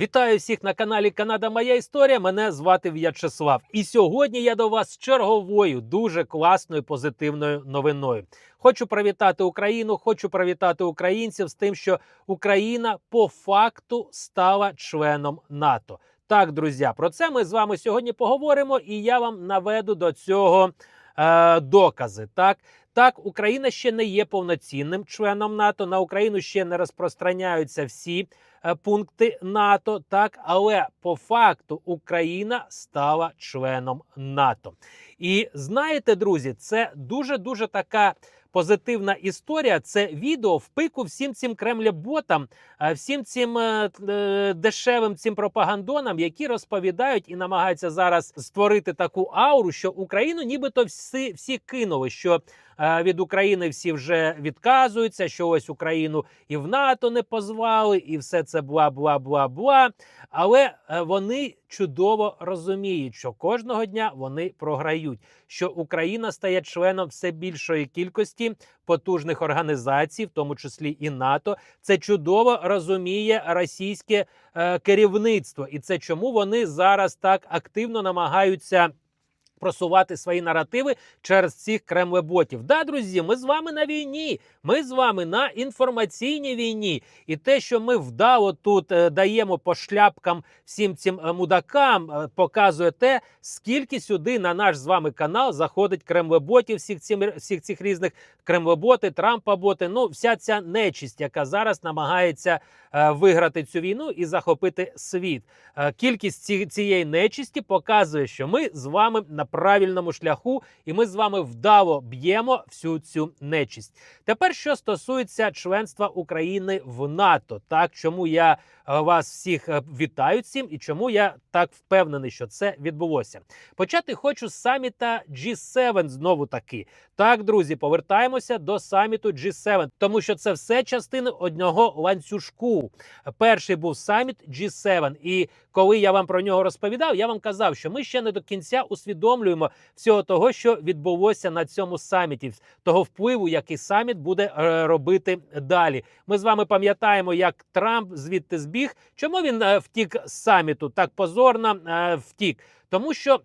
Вітаю всіх на каналі Канада Моя Історія. Мене звати В'ячеслав. І сьогодні я до вас з черговою, дуже класною позитивною новиною. Хочу привітати Україну, хочу привітати українців з тим, що Україна по факту стала членом НАТО. Так, друзі, про це ми з вами сьогодні поговоримо, і я вам наведу до цього е, докази. Так, так, Україна ще не є повноцінним членом НАТО. На Україну ще не розпространяються всі пункти НАТО. Так, але по факту Україна стала членом НАТО. І знаєте, друзі, це дуже дуже така. Позитивна історія це відео в пику всім цим кремлеботам, е, всім цим е, е, дешевим цим пропагандонам, які розповідають і намагаються зараз створити таку ауру, що Україну нібито всі, всі кинули. що від України всі вже відказуються, що ось Україну і в НАТО не позвали, і все це бла бла бла бла. Але вони чудово розуміють, що кожного дня вони програють, що Україна стає членом все більшої кількості потужних організацій, в тому числі і НАТО. Це чудово розуміє російське е, керівництво, і це чому вони зараз так активно намагаються. Просувати свої наративи через цих кремлеботів. Да, друзі, ми з вами на війні. Ми з вами на інформаційній війні. І те, що ми вдало тут е, даємо по шляпкам всім цим е, мудакам, е, показує те, скільки сюди на наш з вами канал заходить кремлеботів, всіх цим всіх цих різних кремлеботи, Трампа-боти. Ну, вся ця нечисть, яка зараз намагається е, виграти цю війну і захопити світ. Е, кількість ці, цієї нечисті показує, що ми з вами на правильному шляху, і ми з вами вдало б'ємо всю цю нечисть. Тепер, що стосується членства України в НАТО, так чому я вас всіх е, вітаю цим і чому я так впевнений, що це відбулося. Почати хочу з саміта G7 знову таки. Так, друзі, повертаємося до саміту G7, тому що це все частини одного ланцюжку. Перший був саміт G7, і коли я вам про нього розповідав, я вам казав, що ми ще не до кінця усвідомлюємо всього того, що відбулося на цьому саміті, того впливу, який саміт буде е, робити далі. Ми з вами пам'ятаємо, як Трамп звідти збіг. Чому він е, втік з саміту так позорно е, втік? Тому що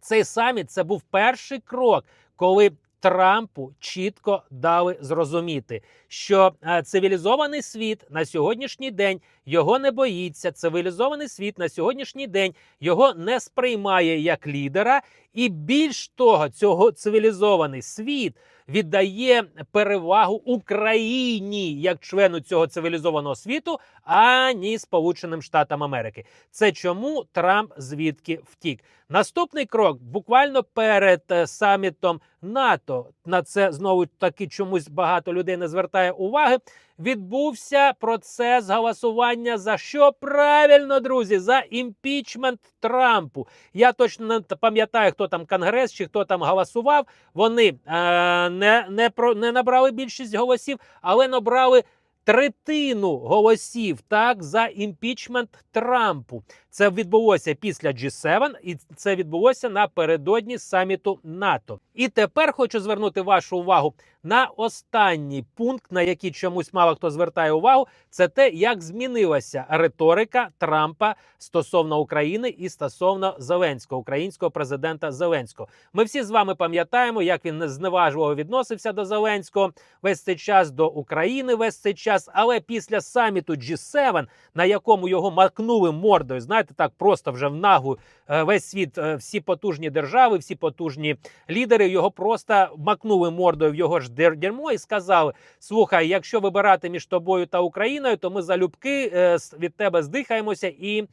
цей саміт це був перший крок, коли Трампу чітко дали зрозуміти, що е, цивілізований світ на сьогоднішній день його не боїться. Цивілізований світ на сьогоднішній день його не сприймає як лідера, і більш того, цього цивілізований світ віддає перевагу Україні як члену цього цивілізованого світу, ані Сполученим Штатам Америки. Це чому Трамп звідки втік. Наступний крок буквально перед е, самітом НАТО. На це знову таки чомусь багато людей не звертає уваги. Відбувся процес голосування за що правильно, друзі? За імпічмент Трампу. Я точно не пам'ятаю, хто там конгрес чи хто там голосував. Вони е, не, не, про, не набрали більшість голосів, але набрали. Третину голосів так за імпічмент Трампу. Це відбулося після G7, і це відбулося напередодні саміту НАТО. І тепер хочу звернути вашу увагу на останній пункт, на який чомусь мало хто звертає увагу, це те, як змінилася риторика Трампа стосовно України і стосовно Зеленського, українського президента Зеленського. Ми всі з вами пам'ятаємо, як він зневажливо відносився до Зеленського весь цей час до України, весь цей час. Але після саміту G7, на якому його макнули мордою, знаєте, так просто вже в нагу е, весь світ, е, всі потужні держави, всі потужні лідери його просто макнули мордою в його ж дерьмо і сказали: слухай, якщо вибирати між тобою та Україною, то ми залюбки е, від тебе здихаємося і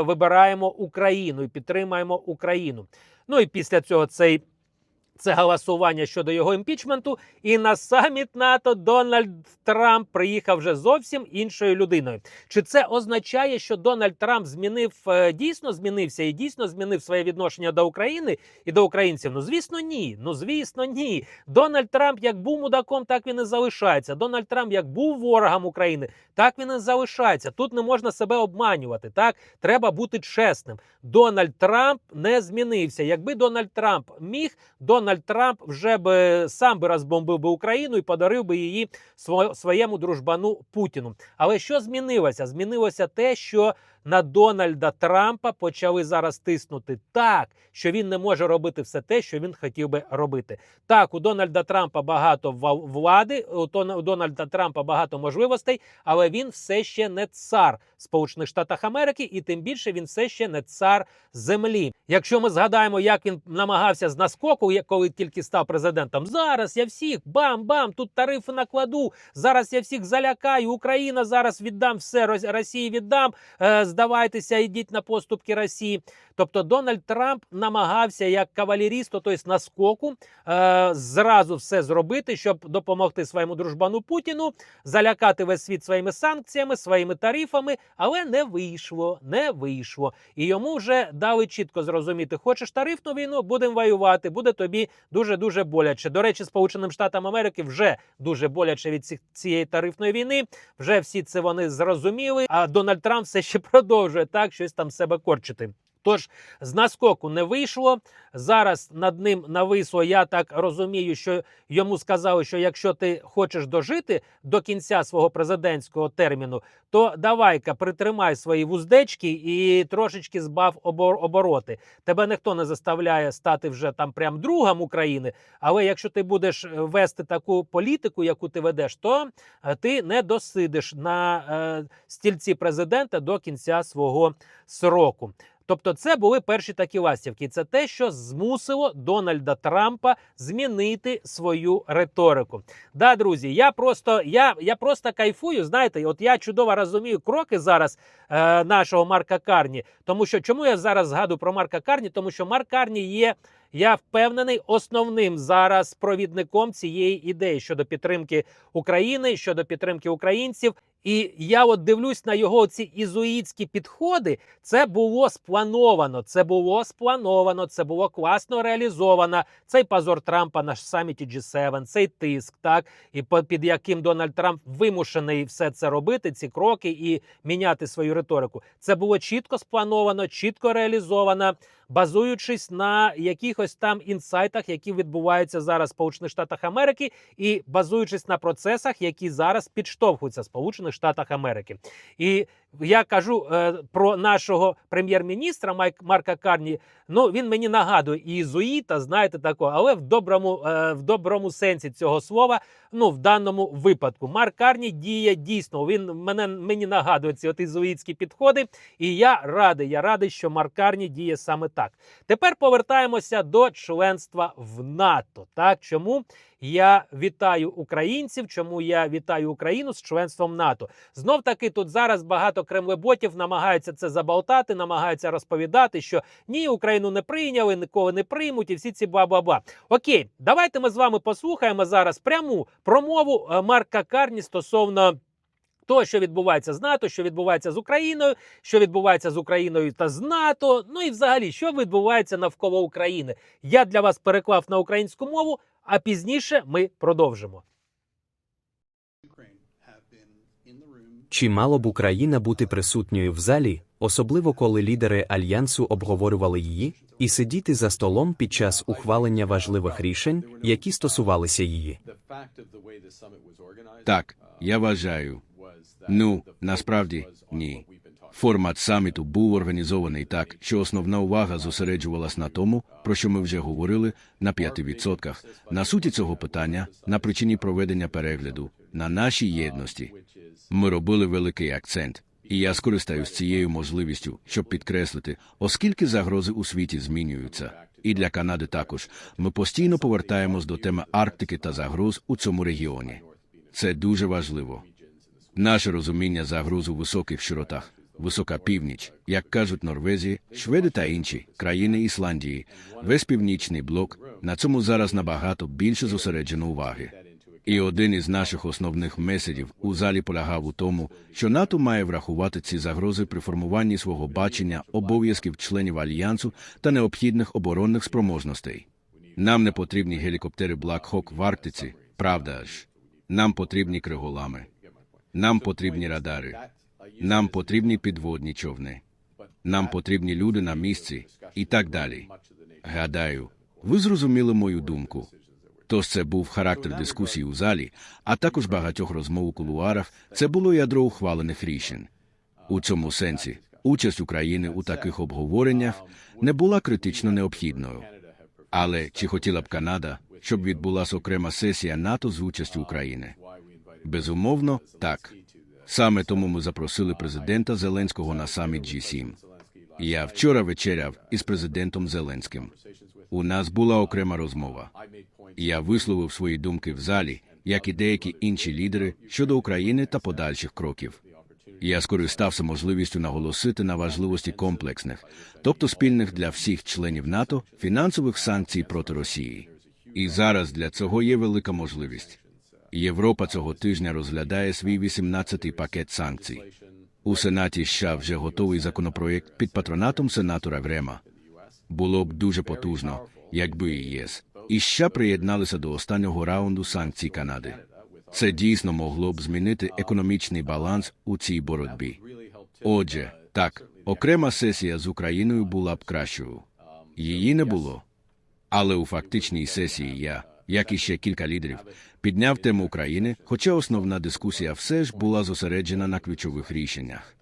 вибираємо Україну і підтримаємо Україну. Ну і після цього цей. Це голосування щодо його імпічменту, і на саміт НАТО Дональд Трамп приїхав вже зовсім іншою людиною. Чи це означає, що Дональд Трамп змінив е, дійсно змінився і дійсно змінив своє відношення до України і до українців? Ну звісно, ні. Ну звісно, ні. Дональд Трамп як був мудаком, так він і залишається. Дональд Трамп як був ворогом України, так він і залишається. Тут не можна себе обманювати. Так треба бути чесним. Дональд Трамп не змінився. Якби Дональд Трамп міг, Дональд Трамп вже би сам би розбомбив би Україну і подарив би її своєму дружбану Путіну. Але що змінилося? Змінилося те, що на Дональда Трампа почали зараз тиснути так, що він не може робити все те, що він хотів би робити. Так, у Дональда Трампа багато влади, у Дональда Трампа багато можливостей, але він все ще не цар Сполучених Штатів Америки, і тим більше він все ще не цар землі. Якщо ми згадаємо, як він намагався з наскоку, коли тільки став президентом, зараз я всіх бам-бам, тут тарифи накладу. Зараз я всіх залякаю. Україна зараз віддам все Рос- Росії віддам. Е, здавайтеся, йдіть на поступки Росії. Тобто Дональд Трамп намагався як кавалеріст, тобто наскоку, е, зразу все зробити, щоб допомогти своєму дружбану Путіну, залякати весь світ своїми санкціями, своїми тарифами, але не вийшло, не вийшло. І йому вже дали чітко зрозуміти: хочеш тарифну війну, будемо воювати, буде тобі дуже дуже боляче. До речі, Сполученим Штатам Америки вже дуже боляче від цієї тарифної війни. Вже всі це вони зрозуміли. А Дональд Трамп все ще продовжує так щось там себе корчити. Тож з наскоку не вийшло. Зараз над ним нависло. Я так розумію, що йому сказали, що якщо ти хочеш дожити до кінця свого президентського терміну, то давай-ка притримай свої вуздечки і трошечки збав обороти. Тебе ніхто не заставляє стати вже там прям другом України. Але якщо ти будеш е, вести таку політику, яку ти ведеш, то е, ти не досидиш на е, стільці президента до кінця свого сроку. Тобто, це були перші такі ластівки. Це те, що змусило Дональда Трампа змінити свою риторику. Да, друзі, я просто я, я просто кайфую. Знаєте, от я чудово розумію кроки зараз е, нашого Марка Карні. Тому що чому я зараз згадую про Марка Карні? Тому що Марк Карні є. Я впевнений основним зараз провідником цієї ідеї щодо підтримки України, щодо підтримки українців. І я от дивлюсь на його ці ізуїтські підходи. Це було сплановано. Це було сплановано. Це було класно реалізовано. Цей позор Трампа на саміті G7, цей тиск, так і під яким Дональд Трамп вимушений все це робити, ці кроки і міняти свою риторику. Це було чітко сплановано, чітко реалізовано, базуючись на якихось там інсайтах, які відбуваються зараз в Сполучених Штатах Америки, і базуючись на процесах, які зараз підштовхуються в Сполучених Штатах Америки. І я кажу е, про нашого прем'єр-міністра Майк Марка Карні. Ну він мені нагадує і ізуїта, знаєте такого, але в доброму, е, в доброму сенсі цього слова. Ну в даному випадку Марк Карні діє дійсно. Він мене мені нагадує ці от підходи. І я радий, я радий, що Марк Карні діє саме так. Тепер повертаємося до членства в НАТО. Так чому я вітаю українців? Чому я вітаю Україну з членством НАТО? Знов таки тут зараз багато кремлеботів намагаються це заболтати, намагаються розповідати, що ні, Україну не прийняли, ніколи не приймуть, і всі ці бла-бла-бла. Окей, давайте ми з вами послухаємо зараз пряму промову е, Марка Карні стосовно. того, що відбувається з НАТО, що відбувається з Україною, що відбувається з Україною та з НАТО. Ну і взагалі, що відбувається навколо України. Я для вас переклав на українську мову, а пізніше ми продовжимо. Чи мало б Україна бути присутньою в залі, особливо коли лідери альянсу обговорювали її, і сидіти за столом під час ухвалення важливих рішень, які стосувалися її? Так, я вважаю. Ну, насправді, ні. Формат саміту був організований так, що основна увага зосереджувалась на тому, про що ми вже говорили, на 5%, на суті цього питання, на причині проведення перегляду, на нашій єдності. Ми робили великий акцент, і я скористаюсь цією можливістю, щоб підкреслити, оскільки загрози у світі змінюються. І для Канади також ми постійно повертаємось до теми Арктики та загроз у цьому регіоні. Це дуже важливо. Наше розуміння загроз у високих широтах, висока північ, як кажуть Норвезії, Шведи та інші країни Ісландії, весь північний блок на цьому зараз набагато більше зосереджено уваги. І один із наших основних меседів у залі полягав у тому, що НАТО має врахувати ці загрози при формуванні свого бачення обов'язків членів альянсу та необхідних оборонних спроможностей. Нам не потрібні гелікоптери Black Hawk в Арктиці, правда ж? Нам потрібні криголами. Нам потрібні радари. Нам потрібні підводні човни. Нам потрібні люди на місці і так далі. Гадаю, ви зрозуміли мою думку. Тож це був характер дискусії у залі, а також багатьох розмов у кулуарах. Це було ядро ухвалених рішень. У цьому сенсі участь України у таких обговореннях не була критично необхідною. Але чи хотіла б Канада, щоб відбулася окрема сесія НАТО з участю України? Безумовно, так. Саме тому ми запросили президента Зеленського на саміт G7. Я вчора вечеряв із президентом Зеленським. У нас була окрема розмова. Я висловив свої думки в залі, як і деякі інші лідери щодо України та подальших кроків. Я скористався можливістю наголосити на важливості комплексних, тобто спільних для всіх членів НАТО, фінансових санкцій проти Росії. І зараз для цього є велика можливість. Європа цього тижня розглядає свій 18-й пакет санкцій. У Сенаті США вже готовий законопроєкт під патронатом сенатора Грема. Було б дуже потужно, якби і ЄС і США приєдналися до останнього раунду санкцій Канади. Це дійсно могло б змінити економічний баланс у цій боротьбі. Отже, так, окрема сесія з Україною була б кращою. Її не було. Але у фактичній сесії я, як і ще кілька лідерів, підняв тему України, хоча основна дискусія все ж була зосереджена на ключових рішеннях.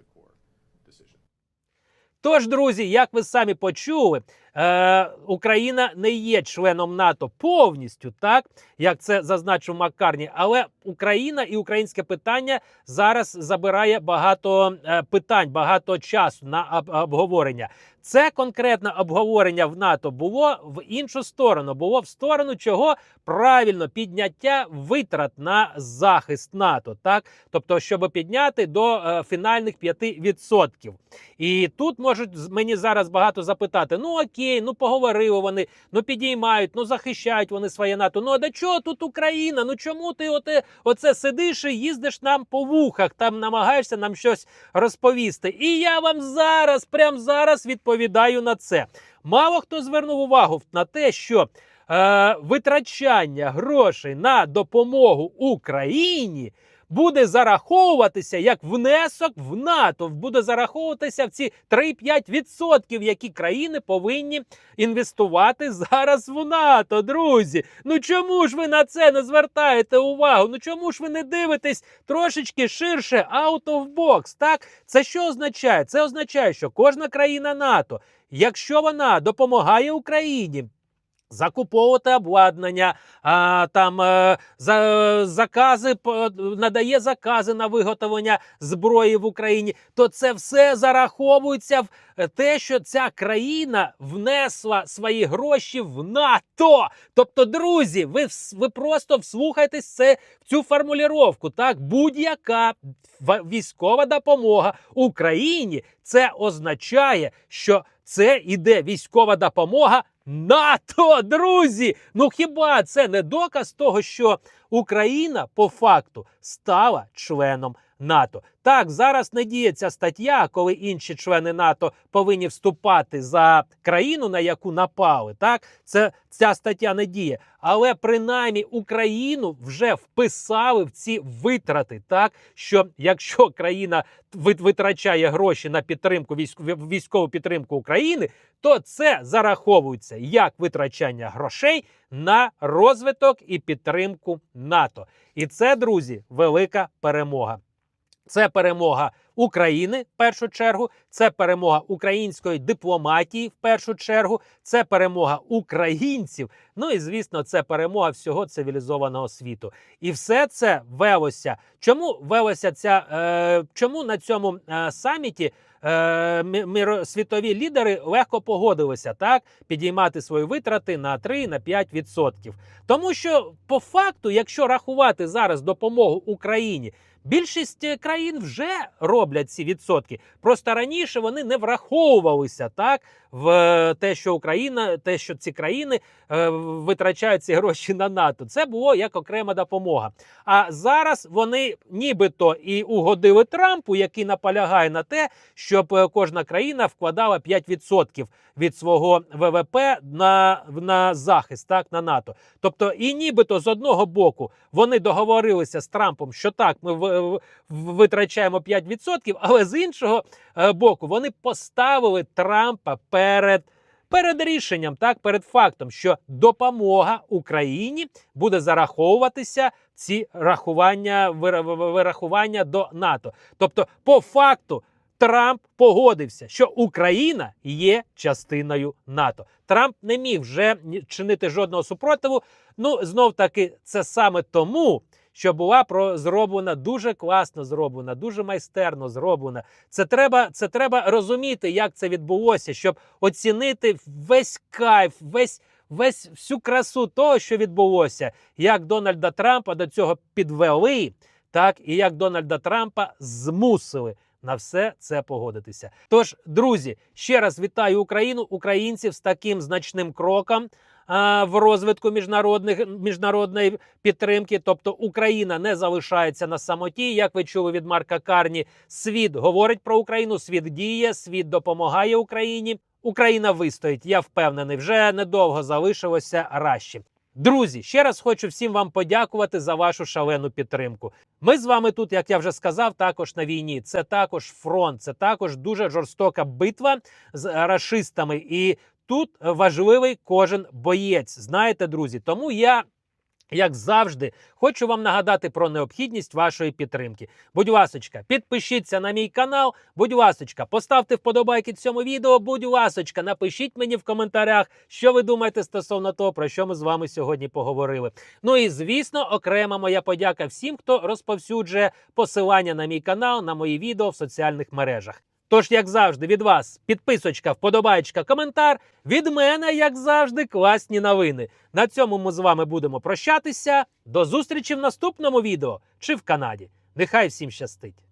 Тож, друзі, як ви самі почули, е, Україна не є членом НАТО повністю, так як це зазначив Маккарні, але Україна і українське питання зараз забирає багато е, питань, багато часу на об- обговорення. Це конкретне обговорення в НАТО було в іншу сторону. Було в сторону чого правильно підняття витрат на захист НАТО, так тобто, щоб підняти до е, фінальних 5%. І тут можуть мені зараз багато запитати: ну окей, ну поговорили вони, ну підіймають, ну захищають вони своє НАТО. Ну а до чого тут Україна? Ну чому ти оте, оце сидиш і їздиш нам по вухах, там намагаєшся нам щось розповісти? І я вам зараз, прямо зараз відповідаю на це. Мало хто звернув увагу на те, що е, витрачання грошей на допомогу Україні буде зараховуватися як внесок в НАТО, буде зараховуватися в ці 3-5%, які країни повинні інвестувати зараз в НАТО, друзі. Ну чому ж ви на це не звертаєте увагу? Ну чому ж ви не дивитесь трошечки ширше out of box? Так, це що означає? Це означає, що кожна країна НАТО, якщо вона допомагає Україні. Закуповувати обладнання, а, там е, за, закази надає закази на виготовлення зброї в Україні, то це все зараховується в е, те, що ця країна внесла свої гроші в НАТО. Тобто, друзі, ви, ви просто вслухайтесь це в цю формулювання. Так, будь-яка військова допомога Україні це означає, що це іде військова допомога НАТО, друзі! Ну хіба це не доказ того, що Україна по факту стала членом НАТО? Так, зараз не діє ця стаття, коли інші члени НАТО повинні вступати за країну, на яку напали. Так, це ця стаття не діє. Але принаймні Україну вже вписали в ці витрати. Так, що якщо країна вит- витрачає гроші на підтримку військ- військову підтримку України, то це зараховується як витрачання грошей на розвиток і підтримку НАТО. І це, друзі, велика перемога. Це перемога України в першу чергу, це перемога української дипломатії в першу чергу, це перемога українців. Ну і звісно, це перемога всього цивілізованого світу. І все це велося. Чому велося ця? Е, чому на цьому е, саміті е, світові лідери легко погодилися так підіймати свої витрати на 3 на 5%. Тому що по факту, якщо рахувати зараз допомогу Україні. Більшість е, країн вже роблять ці відсотки. Просто раніше вони не враховувалися так в е, те, що Україна, те, що ці країни витрачають ці гроші на НАТО. Це було як окрема допомога. А зараз вони нібито і угодили Трампу, який наполягає на те, щоб е, кожна країна вкладала 5% від свого ВВП на, на захист, так на НАТО. Тобто, і нібито з одного боку вони договорилися з Трампом, що так, ми витрачаємо 5%, але з іншого е, боку вони поставили Трампа перед. Перед рішенням, так перед фактом, що допомога Україні буде зараховуватися ці рахування вира- вирахування до НАТО. Тобто, по факту, Трамп погодився, що Україна є частиною НАТО. Трамп не міг вже чинити жодного супротиву. Ну знов таки, це саме тому, що була про зроблена дуже класно зроблена, дуже майстерно зроблена. Це треба, це треба розуміти, як це відбулося, щоб оцінити весь кайф, весь. Весь всю красу того, що відбулося, як Дональда Трампа до цього підвели, так і як Дональда Трампа змусили на все це погодитися. Тож, друзі, ще раз вітаю Україну, українців з таким значним кроком в розвитку міжнародних міжнародної підтримки. Тобто Україна не залишається на самоті. Як ви чули від Марка Карні, світ говорить про Україну, світ діє, світ допомагає Україні. Україна вистоїть. Я впевнений, вже недовго залишилося ращі. Друзі, ще раз хочу всім вам подякувати за вашу шалену підтримку. Ми з вами тут, як я вже сказав, також на війні. Це також фронт, це також дуже жорстока битва з рашистами. І тут важливий кожен боєць. Знаєте, друзі, тому я. Як завжди, хочу вам нагадати про необхідність вашої підтримки. Будь ласочка, підпишіться на мій канал. Будь ласочка, поставте вподобайки цьому відео. Будь ласочка, напишіть мені в коментарях, що ви думаєте стосовно того, про що ми з вами сьогодні поговорили. Ну і звісно, окрема моя подяка всім, хто розповсюджує посилання на мій канал, на мої відео в соціальних мережах. Тож, як завжди, від вас підписочка, вподобайка, коментар. Від мене, як завжди, класні новини. На цьому ми з вами будемо прощатися. До зустрічі в наступному відео чи в Канаді. Нехай всім щастить!